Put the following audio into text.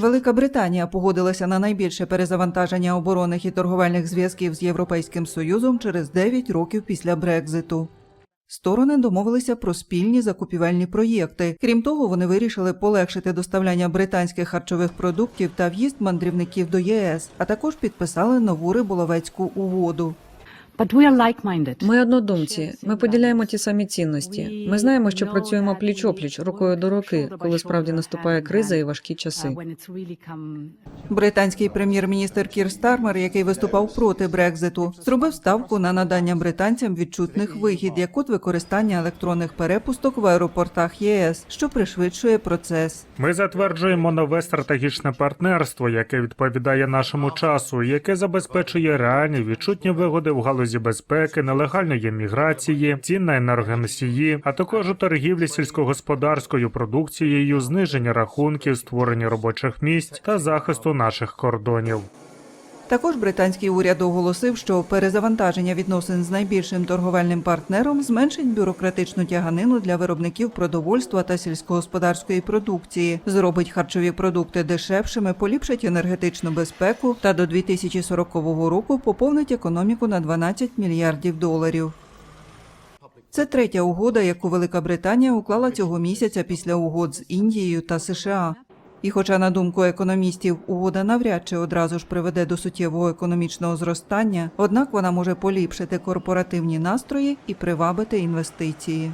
Велика Британія погодилася на найбільше перезавантаження оборонних і торговельних зв'язків з Європейським Союзом через 9 років після Брекзиту. Сторони домовилися про спільні закупівельні проєкти. Крім того, вони вирішили полегшити доставляння британських харчових продуктів та в'їзд мандрівників до ЄС, а також підписали нову риболовецьку угоду. Ми однодумці. Ми поділяємо ті самі цінності. Ми знаємо, що працюємо пліч опліч, рукою до руки, коли справді наступає криза і важкі Uh, часи. when it's really come Британський прем'єр-міністр Кір Стармер, який виступав проти Брекзиту, зробив ставку на надання британцям відчутних вигід, як от використання електронних перепусток в аеропортах ЄС, що пришвидшує процес. Ми затверджуємо нове стратегічне партнерство, яке відповідає нашому часу, яке забезпечує реальні відчутні вигоди в галузі безпеки, нелегальної міграції, цін на енергоносії, а також у торгівлі сільськогосподарською продукцією, зниження рахунків, створення робочих місць та захисту наших кордонів. Також британський уряд оголосив, що перезавантаження відносин з найбільшим торговельним партнером зменшить бюрократичну тяганину для виробників продовольства та сільськогосподарської продукції, зробить харчові продукти дешевшими, поліпшить енергетичну безпеку та до 2040 року поповнить економіку на 12 мільярдів доларів. Це третя угода, яку Велика Британія уклала цього місяця після угод з Індією та США. І хоча, на думку економістів, угода навряд чи одразу ж приведе до суттєвого економічного зростання, однак вона може поліпшити корпоративні настрої і привабити інвестиції.